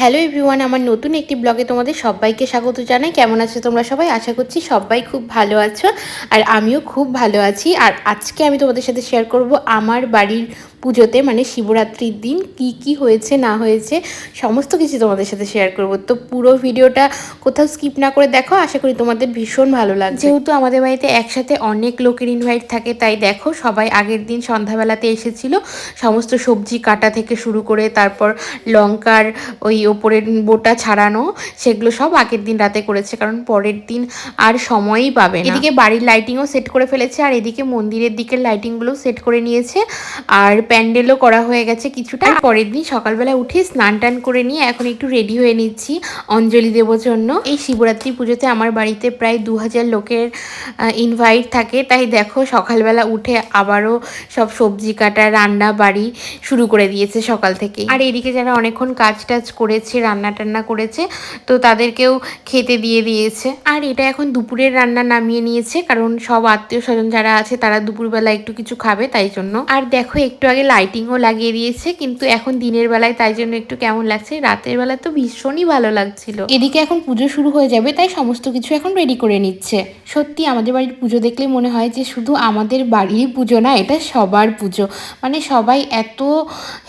Hello everyone আমার নতুন একটি ব্লগে তোমাদের সবাইকে স্বাগত জানাই। কেমন আছো তোমরা সবাই? আশা করছি সবাই খুব ভালো আছো। আর আমিও খুব ভালো আছি। আর আজকে আমি তোমাদের সাথে শেয়ার করব আমার বাড়ির পুজোতে মানে শিবরাত্রির দিন কি কি হয়েছে না হয়েছে সমস্ত কিছু তোমাদের সাথে শেয়ার করব। তো পুরো ভিডিওটা কোথাও স্কিপ না করে দেখো আশা করি তোমাদের ভীষণ ভালো লাগবে। যেহেতু আমাদের বাড়িতে একসাথে অনেক লোকের ইনভাইট থাকে তাই দেখো সবাই আগের দিন সন্ধ্যাবেলাতে এসেছিল। সমস্ত সবজি কাটা থেকে শুরু করে তারপর লঙ্কার ওই ওপরের বোটা ছাড়ানো সেগুলো সব আগের দিন রাতে করেছে কারণ পরের দিন আর সময়ই পাবে এদিকে বাড়ির লাইটিংও সেট করে ফেলেছে আর এদিকে মন্দিরের দিকের লাইটিংগুলো সেট করে নিয়েছে। আর প্যান্ডেলও করা হয়ে গেছে কিছুটা। পরের দিন সকালবেলা উঠে স্নান টান করে নিয়ে এখন একটু রেডি হয়ে নিচ্ছি অঞ্জলি দেবর জন্য। এই শিবরাত্রি পুজোতে আমার বাড়িতে প্রায় দু হাজার লোকের ইনভাইট থাকে। তাই দেখো সকালবেলা উঠে আবারও সব সবজি কাটা রান্না বাড়ি শুরু করে দিয়েছে সকাল থেকে আর এদিকে যারা অনেকক্ষণ কাজ টাজ করেছে রান্না টান্না করেছে তো তাদেরকেও খেতে দিয়ে দিয়েছে। আর এটা এখন দুপুরের রান্না নামিয়ে নিয়েছে কারণ সব আত্মীয় স্বজন যারা আছে তারা দুপুরবেলা একটু কিছু খাবে তাই জন্য। আর দেখো একটু আগে লাইটিংও লাগিয়ে দিয়েছে, কিন্তু এখন দিনের বেলায় তাই জন্য একটু কেমন লাগছে? রাতের বেলা তো ভীষণই ভালো লাগছিল। এদিকে এখন পুজো শুরু হয়ে যাবে, তাই সমস্ত কিছু এখন রেডি করে নিচ্ছে। সত্যি আমাদের বাড়ির পুজো দেখলে মনে হয় যে শুধু আমাদের বাড়ির পুজো না, এটা সবার পুজো। মানে সবাই এত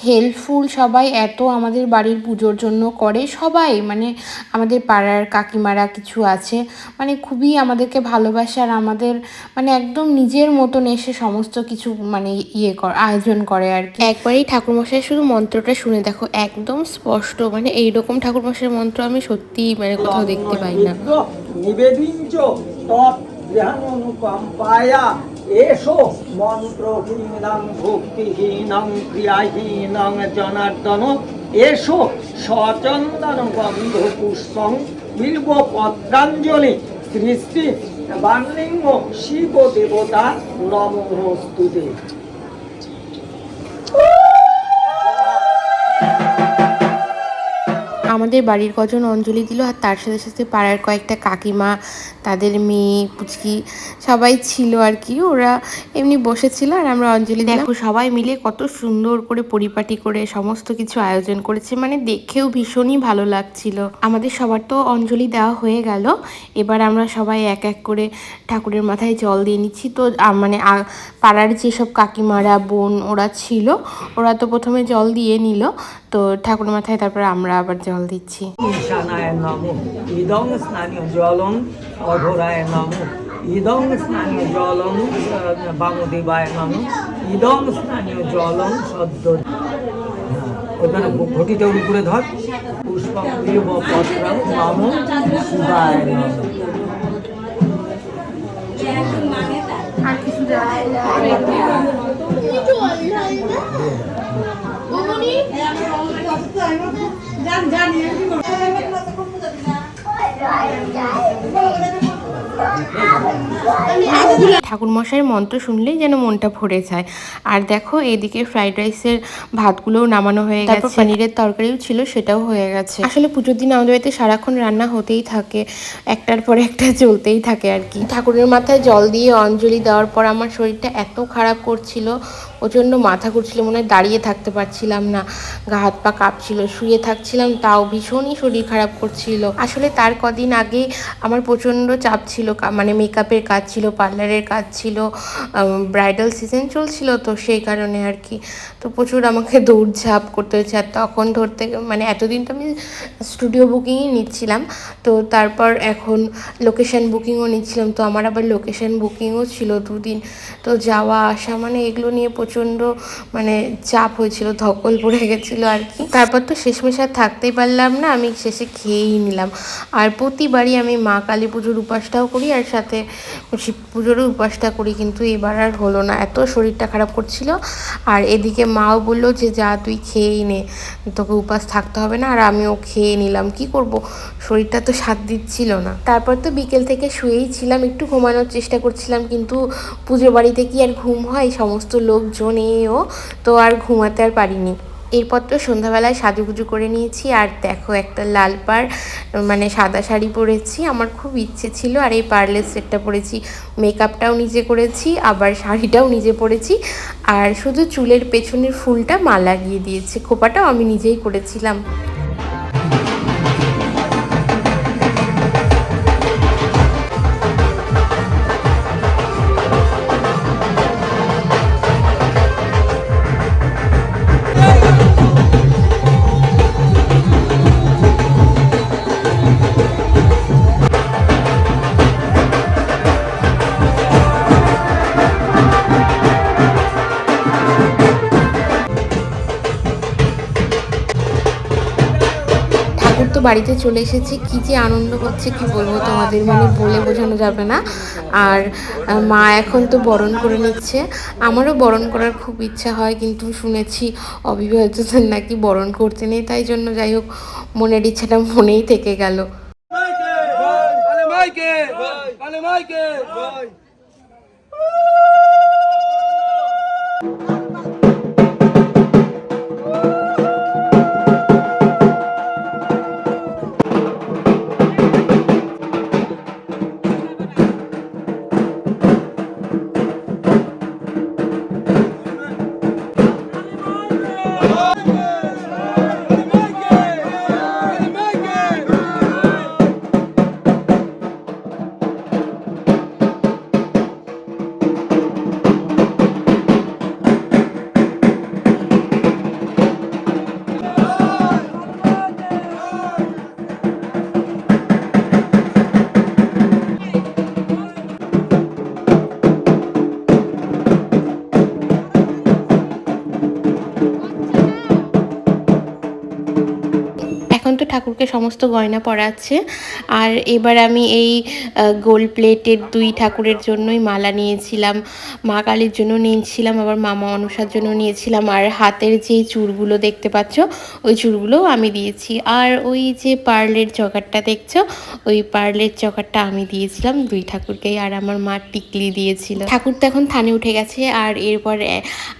হেল্পফুল সবাই এত আমাদের বাড়ির পুজোর জন্য করে, সবাই মানে আমাদের পাড়ার কাকিমারা কিছু আছে মানে খুবই আমাদেরকে ভালোবাসে আর আমাদের মানে একদম নিজের মতন এসে সমস্ত কিছু মানে ইয়ে কর, আয়োজন করে। আর কি। একবারই ঠাকুরমশাই শুধু মন্ত্রটা শুনে দেখো একদম স্পষ্ট মানে এইরকম ঠাকুরমশাইয়ের মন্ত্র আমি সত্যিই মানে কোথাও দেখতে পাই না। নিবেদিঞ্চ তৎ এসো মন্ত্রহীনং ভক্তিহীনং ক্রিয়াহীনং জনার্দন এসো সচন্দন গন্ধ পুষ্পং বিল্ব পত্রাঞ্জলি শ্রী শ্রী বাণলিঙ্গ শিব দেবতা নমস্তুতে। আমাদের বাড়ির কজন অঞ্জলি দিল আর তার সাথে সাথে পাড়ার কয়েকটা কাকিমা, তাদের মেয়ে, পুচকি সবাই ছিল আর কি। ওরা এমনি বসেছিল আর আমরা অঞ্জলি দেখো, সবাই মিলে কত সুন্দর করে পরিপাটি করে সমস্ত কিছু আয়োজন করেছে। মানে দেখেও ভীষণই ভালো লাগছিল। আমাদের সবার তো অঞ্জলি দেওয়া হয়ে গেল। এবার আমরা সবাই এক এক করে ঠাকুরের মাথায় জল দিয়ে নিচ্ছি। তো মানে পাড়ার যেসব কাকিমারা, বোন ওরা ছিল, ওরা তো প্রথমে জল দিয়ে নিল। তো ঠাকুরের মাথায় তারপরে আমরা আবার জল দিচ্ছি। জলং অঘোরায় নম। ইদং স্নানীয় জলং বামদেবায় নম। ইদং স্নানীয় জলং সদ্য ওখানে ঘটিটা উপরে ধর। পুষ্পং বিল্ব পত্রং নম শিবায় নম। ঠাকুর মশাইয়ের মন্ত্র শুনলেই যেন মনটা ভরে যায়। আর দেখো এদিকে ফ্রাইড রাইসের ভাতগুলোও নামানো হয়ে গেছে। পনিরের তরকারিও ছিল সেটাও হয়ে গেছে। আসলে পুজোর দিন আমাদের বাড়িতে সারাক্ষণ রান্না হতেই থাকে। একটার পর একটা চলতেই থাকে আর কি। ঠাকুরের মাথায় জল দিয়ে অঞ্জলি দেওয়ার পর আমার শরীরটা এত খারাপ করছিল প্রচণ্ড মাথা ঘুরছিল মনে হয় দাঁড়িয়ে থাকতে পারছিলাম না। গা হাত পা কাঁপছিল শুয়ে থাকছিলাম তাও ভীষণই শরীর খারাপ করছিল। আসলে তার কদিন আগে আমার প্রচণ্ড চাপ ছিল মানে মেকআপের কাজ ছিল, পার্লারের কাজ ছিল ব্রাইডাল সিজন চলছিল তো সেই কারণে আর কি। তো প্রচুর আমাকে দৌড়ঝাঁপ করতে হয়েছে আর তখন ধরতে মানে এতদিন তো আমি স্টুডিও বুকিংই নিচ্ছিলাম। তো তারপর এখন লোকেশন বুকিংও নিচ্ছিলাম, তো আমার আবার লোকেশন বুকিংও ছিল দুদিন। তো যাওয়া, আসা মানে এগুলো নিয়ে প্রচণ্ড মানে চাপ হয়েছিল, ধকল পড়ে গেছিল আর কি। তারপর তো শেষমেশ আর থাকতেই পারলাম না, আমি শেষে খেয়েই নিলাম। আর প্রতিবারই আমি মা কালী পুজোর উপাসটাও করি, আর সাথে শিব পুজোরও উপাসটা করি, কিন্তু এবার আর হলো না। এত শরীরটা খারাপ করছিল, আর এদিকে মাও বলল যে, যা, তুই খেয়েই নে। তোকে উপাস থাকতে হবে না, আর আমিও খেয়ে নিলাম। কি করব? শরীরটা তো সাথ দিচ্ছিল না। তারপর তো বিকেল থেকে শুয়েই ছিলাম, একটু ঘুমানোর চেষ্টা করছিলাম, কিন্তু পুজো বাড়িতে কি আর ঘুম হয়? সমস্ত লোকজন এও তো আর ঘুমাতে আর পারিনি। এরপর তো সন্ধ্যাবেলায় সাজুগুজু করে নিয়েছি, আর দেখো একটা লাল পাড় মানে সাদা শাড়ি পরেছি, আমার খুব ইচ্ছে ছিল, আর এই পার্লের সেটটা পরেছি, মেকআপটাও নিজে করেছি, আবার শাড়িটাও নিজে পরেছি, আর শুধু চুলের পেছনের ফুলটা মালা গিয়ে দিয়েছে, খোপাটাও আমি নিজেই করেছিলাম। তো বাড়িতে চলে এসেছে কি যে আনন্দ হচ্ছে কি বলব তোমাদের মানে বলে বোঝানো যাবে না আর মা এখন তো বরণ করে নিচ্ছে আমারও বরণ করার খুব ইচ্ছা হয় কিন্তু শুনেছি অবিবাহিতদের নাকি বরণ করতে নেই তাই জন্য যাই হোক মনের ইচ্ছাটা মনেই থেকে গেল Vale Mike! ঠাকুরকে সমস্ত গয়না পরাচ্ছে। আর এবার আমি এই গোল্ড প্লেটের দুই ঠাকুরের জন্যই মালা নিয়েছিলাম। মা কালীর জন্য নিয়েছিলাম, আবার মামা অনুষার জন্য নিয়েছিলাম। আর হাতের যে চুরগুলো দেখতে পাচ্ছ, ওই চূড়গুলোও আমি দিয়েছি। আর ওই যে পার্লের চকারটা দেখছ, ওই পার্লের চকারটা আমি দিয়েছিলাম দুই ঠাকুরকেই। আর আমার মা টিকলি দিয়েছিল। ঠাকুর তো এখন থানে উঠে গেছে, আর এরপর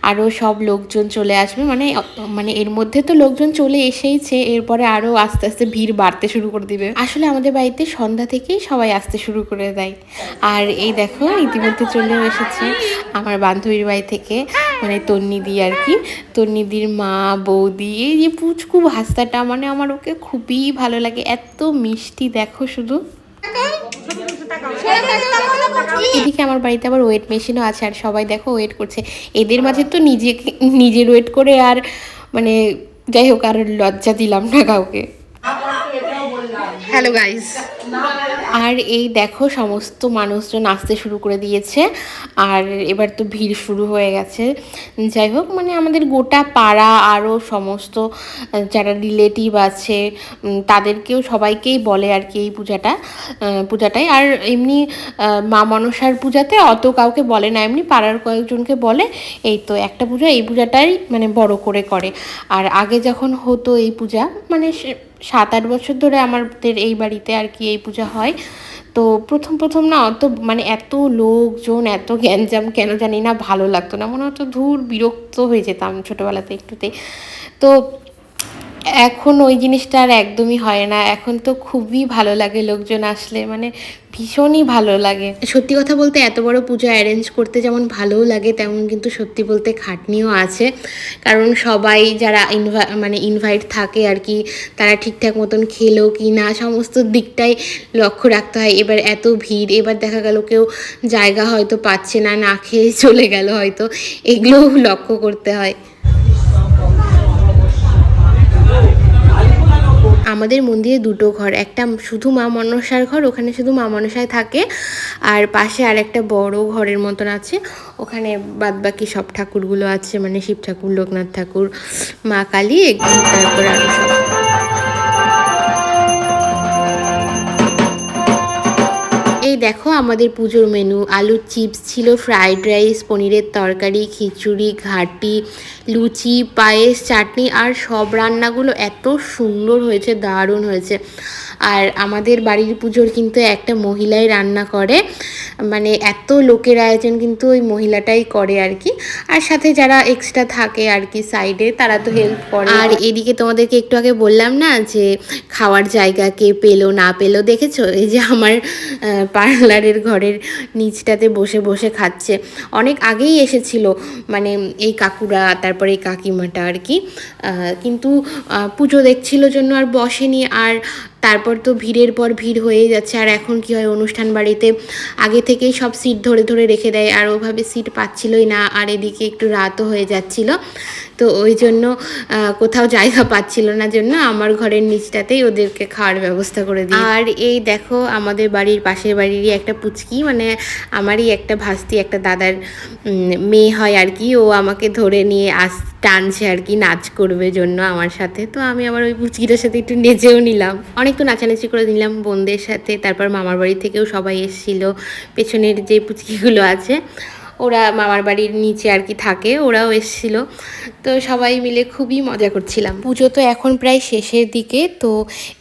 আরও সব লোকজন চলে আসবে। মানে মানে এর মধ্যে তো লোকজন চলে এসেইছে, এরপরে আরও আস্তে আস্তে ভিড় বাড়তে শুরু করে দিবে। আসলে আমাদের বাড়িতে সন্ধ্যা থেকেই সবাই আসতে শুরু করে দেয়। আর এই দেখো, ইতিমধ্যে চলেও এসেছে আমার বান্ধবীর বাড়ি থেকে মানে তন্নিদি আর কি। তন্নিদির মা, বৌদি, এই যে পুচকু ভাস্তাটা মানে আমার ওকে খুবই ভালো লাগে। এত মিষ্টি, দেখো শুধু। এদিকে আমার বাড়িতে আবার ওয়েট মেশিনও আছে, আর সবাই দেখো ওয়েট করছে। এদের মাঝে তো নিজে নিজের ওয়েট করে আর মানে যাই হোক, আর লজ্জা দিলাম না কাউকে। হ্যালো গাইস আর এই দেখো, সমস্ত মানুষজন আসতে শুরু করে দিয়েছে। আর এবার তো ভিড় শুরু হয়ে গেছে। যাই হোক মানে আমাদের গোটা পাড়া আরও সমস্ত যারা রিলেটিভ আছে তাদেরকেও সবাইকেই বলে আর কি এই পূজাটা পূজাটাই। আর এমনি মা মনসার পূজাতে অত কাউকে বলে না। এমনি পাড়ার কয়েকজনকে বলে, এই তো একটা পূজা, এই পূজাটাই মানে বড় করে করে। আর আগে যখন হতো এই পূজা মানে সাত আট বছর ধরে আমাদের এই বাড়িতে আর কি এই পূজা হয়। তো প্রথম প্রথম না অত মানে এত লোকজন, এত গ্যাঞ্জাম কেন জানি না ভালো লাগতো না। মনে হতো ধূর বিরক্ত হয়ে যেতাম ছোটোবেলাতে একটুতে। তো এখন ওই জিনিসটা আর একদমই হয় না। এখন তো খুবই ভালো লাগে লোকজন আসলে মানে ভীষণই ভালো লাগে। সত্যি কথা বলতে এত বড় পুজো অ্যারেঞ্জ করতে যেমন ভালোও লাগে, তেমন কিন্তু সত্যি বলতে খাটনিও আছে। কারণ সবাই যারা ইনভা মানে ইনভাইট থাকে আর কি, তারা ঠিকঠাক মতন খেলো কি না, সমস্ত দিকটাই লক্ষ্য রাখতে হয়। এবার এত ভিড়, এবার দেখা গেল কেউ জায়গা হয়তো পাচ্ছে না না খেয়ে চলে গেল হয়তো, এগুলোও লক্ষ্য করতে হয়। আমাদের মন্দিরে দুটো ঘর, একটা শুধু মা মনসার ঘর, ওখানে শুধু মা মনসায় থাকে, আর পাশে আর একটা বড় ঘরের মতন আছে, ওখানে বাদবাকি সব ঠাকুরগুলো আছে মানে শিব ঠাকুর, লোকনাথ ঠাকুর, মা কালী তারপর আরও সব। দেখো আমাদের পুজোর মেনু আলুর চিপস ছিল ফ্রাইড রাইস পনিরের তরকারি, খিচুড়ি, ঘাটি, লুচি, পায়েস, চাটনি আর সব রান্নাগুলো এত সুন্দর হয়েছে, দারুণ হয়েছে। আর আমাদের বাড়ির পুজোর কিন্তু একটা মহিলাই রান্না করে মানে এত লোকের আয়োজন কিন্তু ওই মহিলাটাই করে আর কি। আর সাথে যারা এক্সট্রা থাকে আর কি সাইডে তারা তো হেল্প করে। আর এদিকে তোমাদেরকে একটু আগে বললাম না যে, খাওয়ার জায়গা কে পেল না পেল, দেখেছ? এই যে আমার পার্লারের ঘরের নিচটাতে বসে বসে খাচ্ছে। অনেক আগেই এসেছিল মানে এই কাকুরা, তারপরে এই কাকিমাটা আর কি। কিন্তু পুজো দেখছিল জন্য আর বসেনি। আর তারপর তো ভিড়ের পর ভিড় হয়েই যাচ্ছে। আর এখন কি হয়, অনুষ্ঠান বাড়িতে আগে থেকেই সব সিট ধরে ধরে রেখে দেয়। আর ওভাবে সিট পাচ্ছিলই না, আর এদিকে একটু রাতও হয়ে যাচ্ছিল। তো ওই জন্য কোথাও জায়গা পাচ্ছিল না জন্য আমার ঘরের নিচটাতেই ওদেরকে খাওয়ার ব্যবস্থা করে দিই। আর এই দেখো, আমাদের বাড়ির পাশের বাড়িরই একটা পুচকি মানে আমারই একটা ভাস্তি, একটা দাদার মেয়ে হয় আর কি। ও আমাকে ধরে নিয়ে আস টানছে আর কি, নাচ করবে জন্য আমার সাথে। তো আমি আবার ওই পুচকিটার সাথে একটু নেচেও নিলাম। অনেক তো নাচানাচি করে নিলাম বোনদের সাথে। তারপর মামার বাড়ি থেকেও সবাই এসেছিল। পেছনের যে পুচকিগুলো আছে ওরা মামার বাড়ির নিচে আর কি থাকে, ওরাও এসেছিল। তো সবাই মিলে খুবই মজা করছিলাম। পুজো তো এখন প্রায় শেষের দিকে, তো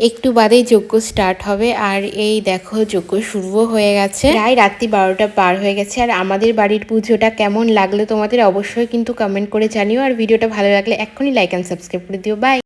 একটু বাদেই যজ্ঞ স্টার্ট হবে। আর এই দেখো, যজ্ঞ শুরুও হয়ে গেছে। প্রায় রাত্রি বারোটা পার হয়ে গেছে। আর আমাদের বাড়ির পুজোটা কেমন লাগল তোমাদের অবশ্যই কিন্তু কমেন্ট করে জানিও। আর ভিডিওটা ভালো লাগলে এক্ষুনি লাইক অ্যান্ড সাবস্ক্রাইব করে দিও। বাই